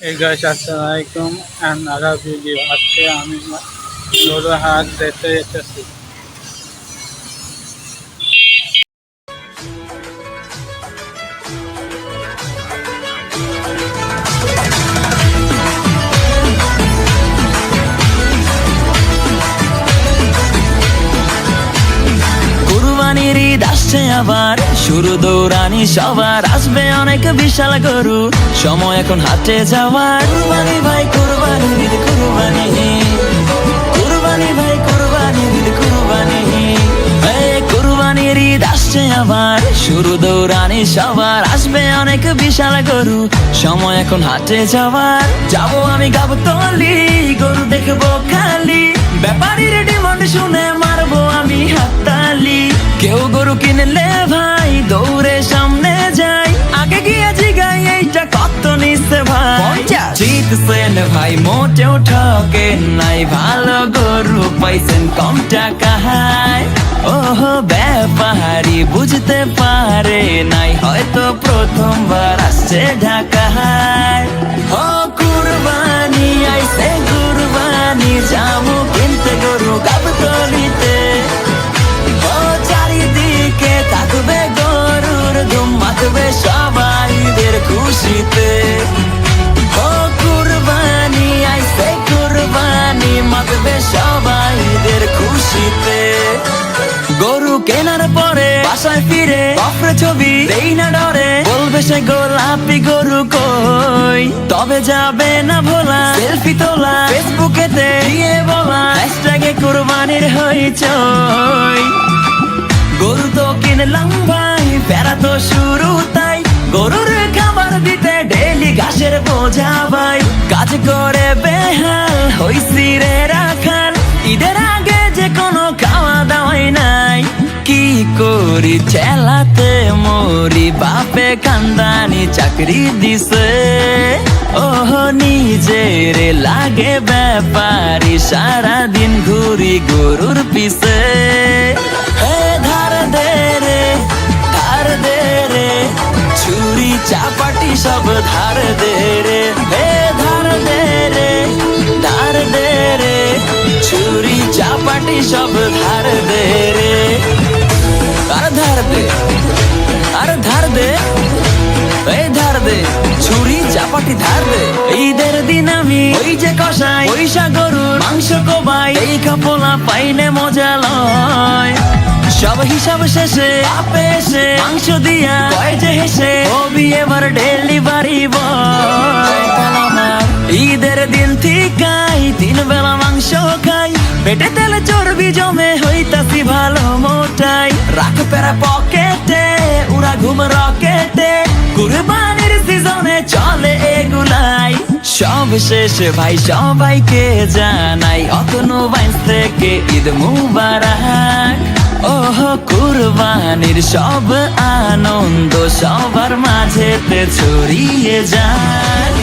এই গাছ আসসালামু আলাইকুম অ্যান্ড আদার ভিডিও আজকে আমি হাট দেখতে যেতেছি ঈদ আসছে আবার। শুরু দৌড়ানি সবার। আসবে অনেক বিশাল গরু। সময় এখন হাটে যাওয়ার। কুরবানি ভাই, কুরবানি ঈদ কুরবানি কুরবানি ভাই, কুরবানি ঈদ কুরবানি আসছে আবার। শুরু দৌড়ানি সবার। আসবে অনেক বিশাল গরু। সময় এখন হাটে যাওয়ার। যাব আমি গাবো তলি গরু দেখব খালি। কিনলে ভাই দৌড়ে সামনে যাই। আগে গিয়ে জিগাই এইটা কত নিচ্ছে ভাই? জিতছেন ভাই মোটেও ঠকে নাই। ভালো গরু পাইছেন কম টাকায় ওহ ব্যাপারি বুঝতে পারে নাই। হয়তো প্রথমবার আসছে ঢাকায় ও খুশিতে গরু কেনার পরে বাসায় ফিরে কফরে ছবি দেই না ডরে। বলবে সে গোলাপি গরু কই? তবে যাবে না ভোলা, সেলফি তোলা, ফেসবুকেতে দিয়ে বলা হ্যাশট্যাগে কুরবানির হইচই। গরু তো কিনলাম ভাই বেড়া তো শুরু তাই। গরুর খাবার দিতে ডেলি ঘাসের বোঝা ভাই। কাজ করে বেহাল হইছি রে রাখাল, ঈদের বাপে কান্দানি চাকরি দিছে। ওহ, নিজের লাগে ব্যাপারি, সারাদিন ঘুরি গরুর পিছে। ধার দে রে ধার দে রে ছুরি, চাপাটি সব ধার দে রে হে ধার দে রে ধার দে রে ছুরি, চাপাটি সব ধার দে রে আর ধার দে আর ধার দে ছুরি চাপাটি ধার ঈদের দিন আমি ওই যে কষাই পয়সা গরুর মাংস কোবাই। এই কাপলা পাইলে মজা লয়। সব হিসাব শেষে আপে এসে মাংস দিয়া কয় যে হেসে হবি এবার ডেলিভারি বয়। ঈদের দিন ঠিকাই তিন বেলা মাংস খাই। পেটে তেলে চর্বি জমে হইতাছি ভালো। মোটাই রাখ পেরা পকেটে, উড়া ঘুম রকেটে। কুরবানির সিজনে চলে এগুলাই। সব শেষ ভাই, সবাইকে জানাই অতনু বাইন্স থেকে ঈদ মুবারক। ওহ, কুরবানির সব আনন্দ সবার মাঝেতে ছড়িয়ে যায়।